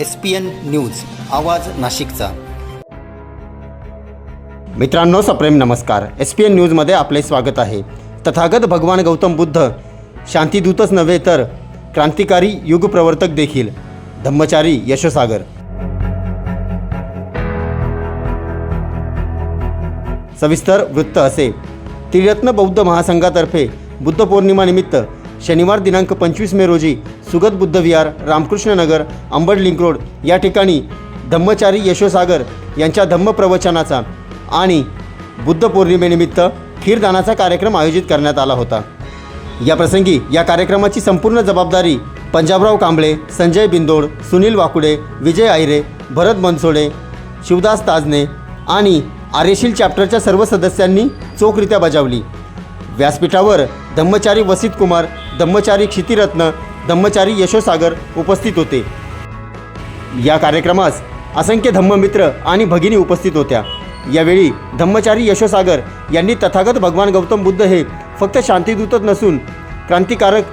S P N news आवाज नाशिकचा. मित्रांनो सप्रेम नमस्कार. एस पी एन न्यूजमध्ये आपले स्वागत आहे. तथागत भगवान गौतम बुद्ध शांतिदूतच नव्हे तर क्रांतिकारी युगप्रवर्तक देखील धम्मचारी यशोसागर. सविस्तर वृत्त असे. त्रिरत्न बौद्ध महासंघातर्फे बुद्ध पौर्णिमानिमित्त शनिवार दिनांक पंचवीस मे रोजी सुगत बुद्ध विहार रामकृष्ण नगर अंबड लिंक रोड या ठिकाणी धम्मचारी यशोसागर यांच्या धम्म प्रवचनाचा आणि बुद्ध पौर्णिमेनिमित्त खीरदानाचा कार्यक्रम आयोजित करण्यात आला होता. या प्रसंगी या कार्यक्रमाची संपूर्ण जबाबदारी पंजाबराव कांबळे संजय बिंदोड सुनील वाकुडे विजय आयरे भरत बनसोडे शिवदास ताजने आणि आर्यशील चॅप्टरच्या सर्व सदस्यांनी चोखरित्या बजावली. व्यासपीठावर धम्मचारी वसित कुमार धम्मचारी क्षितिरत्न धम्मचारी यशोसागर उपस्थित होते. या कार्यक्रमास असंख्य धम्ममित्र आणि भगिनी उपस्थित होत्या. यावेळी धम्मचारी यशोसागर यांनी तथागत भगवान गौतम बुद्ध हे फक्त शांतिदूतच नसून क्रांतिकारक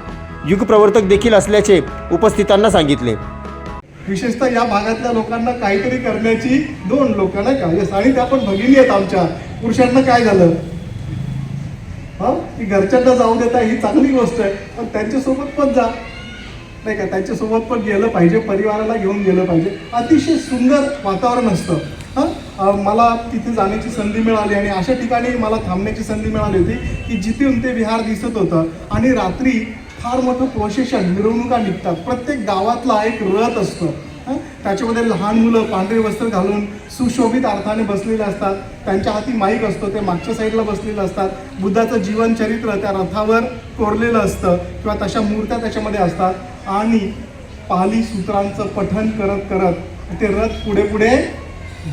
युगप्रवर्तक देखील असल्याचे उपस्थितांना सांगितले. विशेषतः या भागातल्या लोकांना काहीतरी करण्याची दोन लोक नाही का? म्हणजे आणि त्या पण भगिनी आहेत आमच्या. पुरुषांना काय झालं? हा? की घरच्यांना जाऊ देता ही चांगली गोष्ट आहे. पण त्यांच्यासोबत पण जा. नाही का? त्यांच्यासोबत पण गेलं पाहिजे परिवाराला घेऊन गेलं पाहिजे. अतिशय सुंदर वातावरण असतं. हां? मला तिथे जाण्याची संधी मिळाली आणि अशा ठिकाणी मला थांबण्याची संधी मिळाली होती की जिथून ते विहार दिसत होतं. आणि रात्री फार मोठं प्रोसेशन मिरवणुका निघतात. प्रत्येक गावातला एक रथ असतो. त्याच्यामध्ये लहान मुलं पांढरे वस्त्र घालून सुशोभित अर्थाने बसलेले असतात. त्यांच्या हाती माईक असतो ते मागच्या साईडला बसलेले असतात. बुद्धाचं जीवनचरित्र त्या रथावर कोरलेलं असतं किंवा तशा मूर्त्या त्याच्यामध्ये असतात. आणि पाली सूत्रांचं पठन करत करत ते रथ पुढे पुढे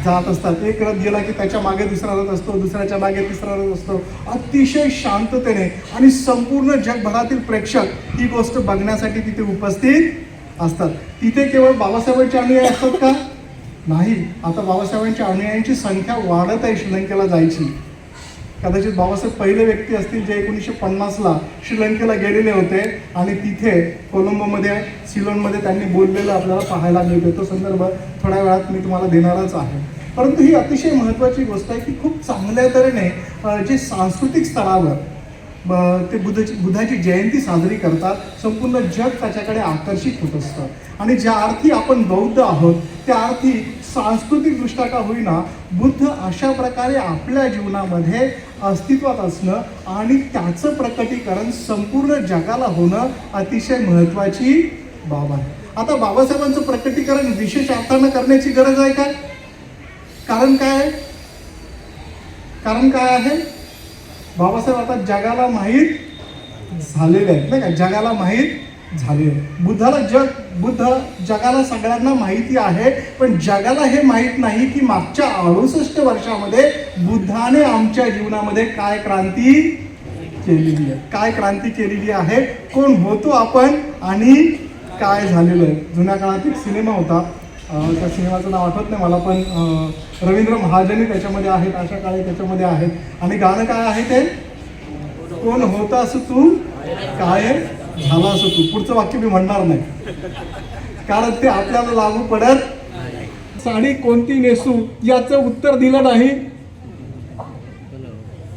जात असतात. एक रथ गेला की त्याच्यामागे दुसरा रथ असतो दुसऱ्याच्या मागे तिसरा रथ असतो. अतिशय शांततेने आणि संपूर्ण जगभरातील प्रेक्षक ही गोष्ट बघण्यासाठी तिथे उपस्थित असतात. तिथे केवळ बाबासाहेबांचे अनुयायी असतात का? नाही. आता बाबासाहेबांच्या अनुयायांची संख्या वाढत आहे श्रीलंकेला जायची. कदाचित बाबासाहेब पहिले व्यक्ती असतील जे एकोणीसशे पन्नासला श्रीलंकेला गेलेले होते आणि तिथे कोलंबोमध्ये सिलोनमध्ये त्यांनी बोललेलं आपल्याला पाहायला मिळतं. तो संदर्भ थोड्या वेळात मी तुम्हाला देणारच आहे. परंतु ही अतिशय महत्त्वाची गोष्ट आहे की खूप चांगल्या तऱ्हेने जे सांस्कृतिक स्तरावर ते बुद्धाची बुद्धाची जयंती साजरी करतात संपूर्ण जग त्याच्याकडे आकर्षित होत असतं. आणि ज्या अर्थी आपण बौद्ध आहोत त्या अर्थी सांस्कृतिकदृष्ट्या का होईना बुद्ध अशा प्रकारे आपल्या जीवनामध्ये अस्तित्वात असणं आणि त्याचं प्रकटीकरण संपूर्ण जगाला होणं अतिशय महत्त्वाची बाब आहे. आता बाबासाहेबांचं प्रकटीकरण विशेष अर्थानं करण्याची गरज आहे का? कारण काय? आहे कारण काय आहे? बाबासाहेब आता जगाला माहीत झालेले आहेत नाही का? जगाला माहीत झाले बुद्धाला जग बुद्ध जगाला सगळ्यांना माहिती आहे पण जगाला हे माहीत नाही की मागच्या अडुसष्ट वर्षामध्ये बुद्धाने आमच्या जीवनामध्ये काय क्रांती केलेली आहे. काय क्रांती केलेली आहे? कोण होतो आपण आणि काय झालेलं आहे? जुन्या काळात एक सिनेमा होता. त्या सिनेमाचं नाव आठवत नाही मला पण रवींद्र महाजनी त्याच्यामध्ये आहेत आशा काळे त्याच्यामध्ये आहेत. आणि गाणं काय आहे ते? कोण होता असं तू काय झाला असं तू? पुढचं वाक्य मी म्हणणार नाही. कारण ते आपल्याला लागू पडत साडी कोणती नेसू याचं उत्तर दिलं नाही.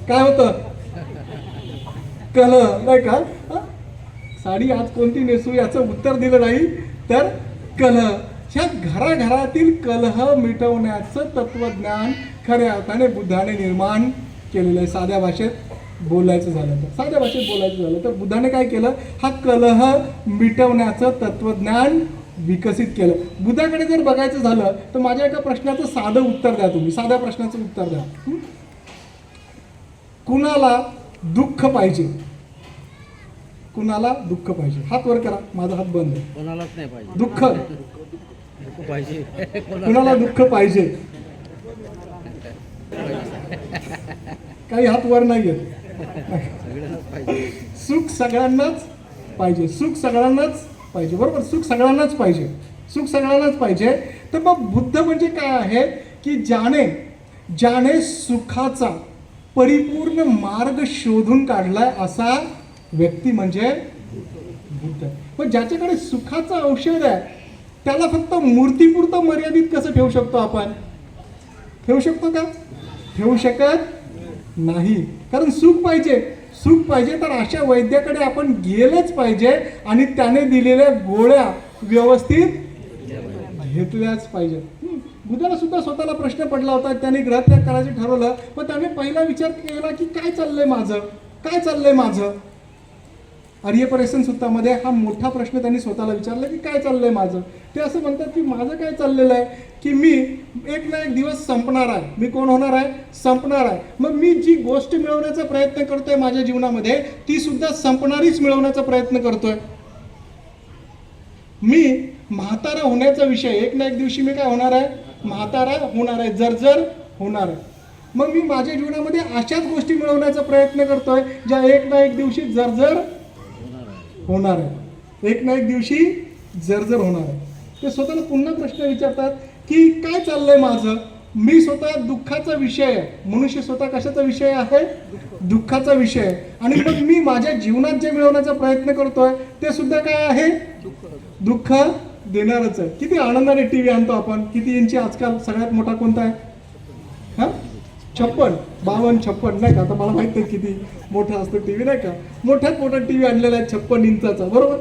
काय होतं? कल नाही का? साडी आज कोणती नेसू याचं उत्तर दिलं नाही तर कल ह्या घराघरातील कलह मिटवण्याचं तत्वज्ञान खऱ्या अर्थाने बुद्धाने निर्माण केलेलं आहे. साध्या भाषेत बोलायचं झालं तर. साध्या भाषेत बोलायचं झालं तर बुद्धाने काय केलं? हा कलह मिटवण्याचं तत्वज्ञान विकसित केलं. बुद्धाकडे जर बघायचं झालं तर माझ्या एका प्रश्नाचं साधं उत्तर द्या तुम्ही. साध्या प्रश्नाचं उत्तर द्या? कुणाला दुःख पाहिजे? कुणाला दुःख पाहिजे? हात वर करा. माझा हात बंद आहे. कोणालाच नाही पाहिजे. दुःख. दुःख पाहिजे. कुणाला दुःख पाहिजे? काही हात वर नाही येत सुख सगळ्यांनाच पाहिजे. सुख सगळ्यांनाच पाहिजे. बरोबर? सुख सगळ्यांनाच पाहिजे. सुख सगळ्यांनाच पाहिजे. तर मग बुद्ध म्हणजे काय आहे की ज्याने ज्याने सुखाचा परिपूर्ण मार्ग शोधून काढलाय असा व्यक्ती म्हणजे बुद्ध. पण ज्याच्याकडे सुखाचं औषध आहे त्याला फक्त मूर्तीपुरतं मर्यादित कसं ठेवू शकतो आपण? ठेवू शकतो का? ठेवू शकत नाही. कारण सुख पाहिजे. सुख पाहिजे तर अशा वैद्याकडे आपण गेलंच पाहिजे आणि त्याने दिलेल्या गोळ्या व्यवस्थित घेतल्याच पाहिजे बुद्धाला सुद्धा स्वतःला प्रश्न पडला होता. त्याने ग्रहत्याग करायचं ठरवलं. पण त्याने पहिला विचार केला की काय चाललंय माझं? काय चाललंय माझं? आर्यपरेशन सुत्तामध्ये हा मोठा प्रश्न त्यांनी स्वतःला विचारला की काय चाललंय माझं? ते असं म्हणतात की माझं काय चाललेलं आहे? की मी एक ना एक दिवस संपणार आहे. मी कोण होणार आहे? संपणार आहे. मग मी जी गोष्ट मिळवण्याचा प्रयत्न करतोय माझ्या जीवनामध्ये ती सुद्धा संपणारीच मिळवण्याचा प्रयत्न करतोय. मी म्हातारा होण्याचा विषय एक ना एक दिवशी मी काय होणार आहे? म्हातारा होणार आहे. जर्जर होणार आहे. मग मी माझ्या जीवनामध्ये अशाच गोष्टी मिळवण्याचा प्रयत्न करतोय ज्या एक ना एक दिवशी जर्जर होणार आहे. एक ना एक दिवशी जर्जर होणार आहे. ते स्वतःला पुन्हा प्रश्न विचारतात की काय चाललंय माझं? मी स्वतः दुःखाचा विषय आहे. मनुष्य स्वतः कशाचा विषय आहे? दुःखाचा विषय आहे. आणि मग मी माझ्या जीवनात जे मिळवण्याचा प्रयत्न करतोय ते सुद्धा काय आहे? दुःख देणारच आहे. किती आनंदाने टी व्ही आणतो आपण. किती इंची आजकाल सगळ्यात मोठा कोणता आहे? हा? छप्पन बावन्न छप्पन नाही का? आता मला माहीत नाही किती मोठा असतो टी व्ही नाही का? मोठ्यात मोठा टी व्ही आणलेला आहे छप्पन इंचाचा बरोबर?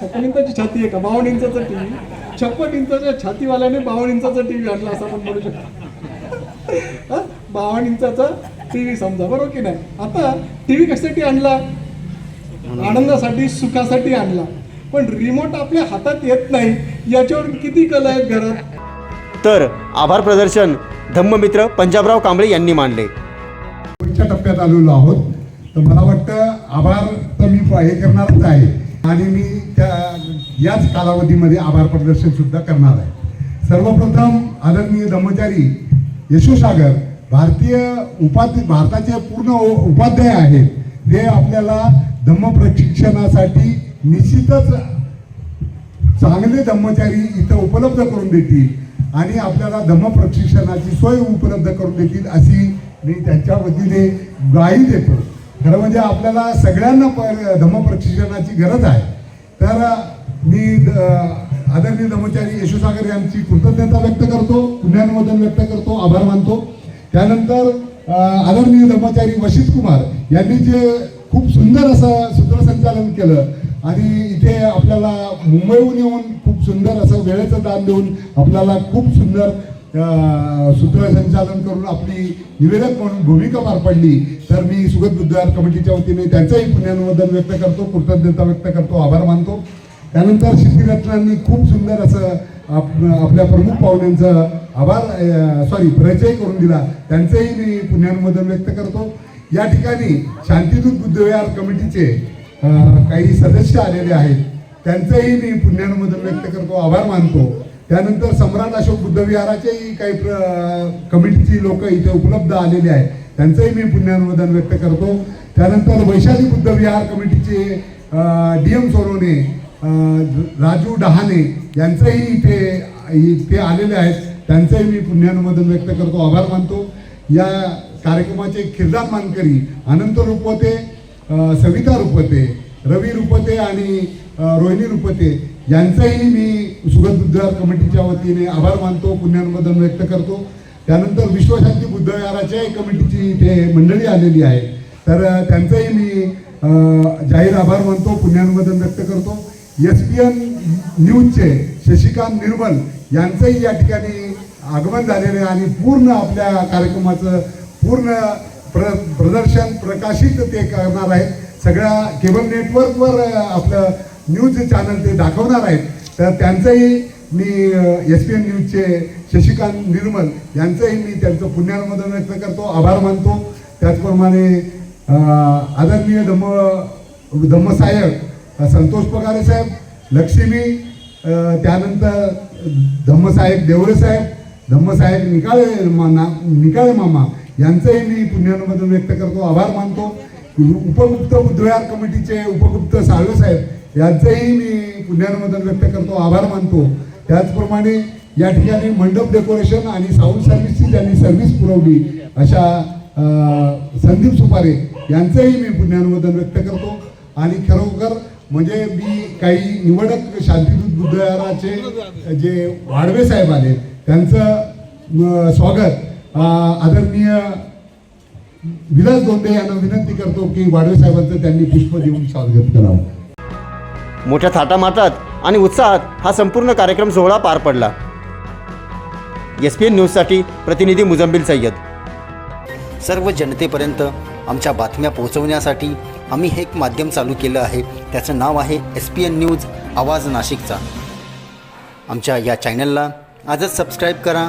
छप्पन इंचाची छाती आहे का? बावन्न इंचाचा टी व्ही छप्पन इंचाच्या छातीवाल्याने बावन्न इंचाचा टी व्ही आणला असं आपण म्हणू शकतो. बावन बावन्न इंचाचा टी व्ही समजा बरोबर की नाही? आता टी व्ही कशासाठी आणला? आनंदासाठी सुखासाठी आणला. पण रिमोट आपल्या हातात येत नाही. याच्यावर किती कला आहेत घरात? तर आभार प्रदर्शन धम्ममित्र पंजाबराव कांबळे यांनी मानले. पुढच्या टप्प्यात आलेलो आहोत. तर मला वाटतं आभार तर मी हे करणारच आहे. आणि मी त्या याच कालावधीमध्ये आभार प्रदर्शन सुद्धा करणार आहे. सर्वप्रथम आदरणीय ब्रह्मचारी यशोसागर भारतीय उपाध्य भारताचे पूर्ण उपाध्याय आहेत. ते आपल्याला धम्म प्रशिक्षणासाठी निश्चितच चांगले धम्मचारी इथं उपलब्ध करून देतील. आणि आपल्याला धम्म प्रशिक्षणाची सोय उपलब्ध करून देतील अशी मी त्यांच्या वतीने ग्वाही देतो. खरं म्हणजे आपल्याला सगळ्यांना प- धम्म प्रशिक्षणाची गरज आहे. तर मी आदरणीय धमचारी यशोसागर यांची कृतज्ञता व्यक्त करतो पुण्यानुमोदन व्यक्त करतो आभार मानतो. त्यानंतर आदरणीय धर्मचारी वशित कुमार यांनी जे खूप सुंदर असं सूत्रसंचालन केलं आणि इथे आपल्याला मुंबईहून येऊन खूप सुंदर असं वेळेचं दान देऊन आपल्याला खूप सुंदर सूत्रसंचालन करून आपली निवेदक म्हणून भूमिका पार पडली. तर मी सुगत बुद्धार कमिटीच्या वतीने त्यांचंही पुण्यानुमोदन व्यक्त करतो कृतज्ञता व्यक्त करतो आभार मानतो. त्यानंतर शिल्पीरत्नांनी खूप सुंदर असं आप आपल्या प्रमुख पाहुण्यांचं आभार सॉरी परिचय करून दिला. त्यांचंही मी पुण्यानुमोदन व्यक्त करतो. या ठिकाणी शांतिदूत बुद्धविहार कमिटीचे काही सदस्य आलेले आहेत. त्यांचंही मी पुण्यानुमोदन व्यक्त करतो आभार मानतो. त्यानंतर सम्राट अशोक बुद्धविहाराचेही काही प्र कमिटीची लोक इथे उपलब्ध आलेले आहेत. त्यांचंही मी पुण्यानुमोदन व्यक्त करतो. त्यानंतर वैशाली बुद्धविहार कमिटीचे डी एम सोनवणे राजू डहाणे यांचंही इथे इथे आलेले आहेत. त्यांचंही मी पुण्यानुमोदन व्यक्त करतो आभार मानतो. या कार्यक्रमाचे खिरदार मानकरी अनंत रुपवते. सविता रुपते रवी रुपते आणि रोहिणी रुपते. यांचंही मी सुगत बुद्धविहार कमिटीच्या वतीने आभार मानतो पुण्यांबद्दल व्यक्त करतो. त्यानंतर विश्वशांती बुद्धविहाराच्याही कमिटीची इथे मंडळी आलेली आहे. तर त्यांचंही मी जाहीर आभार मानतो पुण्यांबद्दल व्यक्त करतो. एस पी एन न्यूजचे शशिकांत निर्मल यांचंही या ठिकाणी आगमन झालेलं आहे आणि पूर्ण आपल्या कार्यक्रमाचं पूर्ण प्र प्रदर्शन प्रकाशित ते करणार आहेत. सगळ्या केबल नेटवर्कवर आपलं न्यूज चॅनल ते दाखवणार आहेत. तर त्यांचंही मी एस पी एन न्यूजचे शशिकांत निर्मल यांचंही मी त्यांचं पुण्यानुमोदन व्यक्त करतो. आभार मानतो. त्याचप्रमाणे आदरणीय धम्म धम्मसाहेब संतोष पगारे साहेब लक्ष्मी त्यानंतर धम्मसाहेब देवरे साहेब धम्मसाहेब निकाळे मा- निकाळे मामा यांचंही मी पुण्यानुमोदन व्यक्त करतो आभार मानतो. उपगुप्त बुद्धविहार कमिटीचे उपगुप्त साळवे साहेब यांचंही मी पुण्यानुमोदन व्यक्त करतो आभार मानतो. त्याचप्रमाणे या ठिकाणी मंडप डेकोरेशन आणि साऊंड सर्व्हिसची ज्यांनी सर्व्हिस पुरवली अशा संदीप सुपारे यांचंही मी पुण्यानुमोदन व्यक्त करतो. आणि खरोखर म्हणजे मी काही निवडक शांतीदूत बुद्धविहाराचे जे वाडवे साहेब आले त्यांचं स्वागत आदरणीय विलास दोंडे यांना विनंती करतो की वाडवे साहेबांचं त्यांनी पुष्प देऊन स्वागत करावं. मोठ्या थाटामाटात आणि उत्साहात हा संपूर्ण कार्यक्रम सोहळा पार पडला. एस पी एन न्यूजसाठी प्रतिनिधी मुजम्बिल सय्यद. सर्व जनतेपर्यंत आमच्या बातम्या पोहोचवण्यासाठी आम्ही हे एक माध्यम चालू केलं आहे. त्याचं नाव आहे एस पी एन न्यूज आवाज नाशिकचा. आमच्या या चॅनलला आजच सबस्क्राईब करा.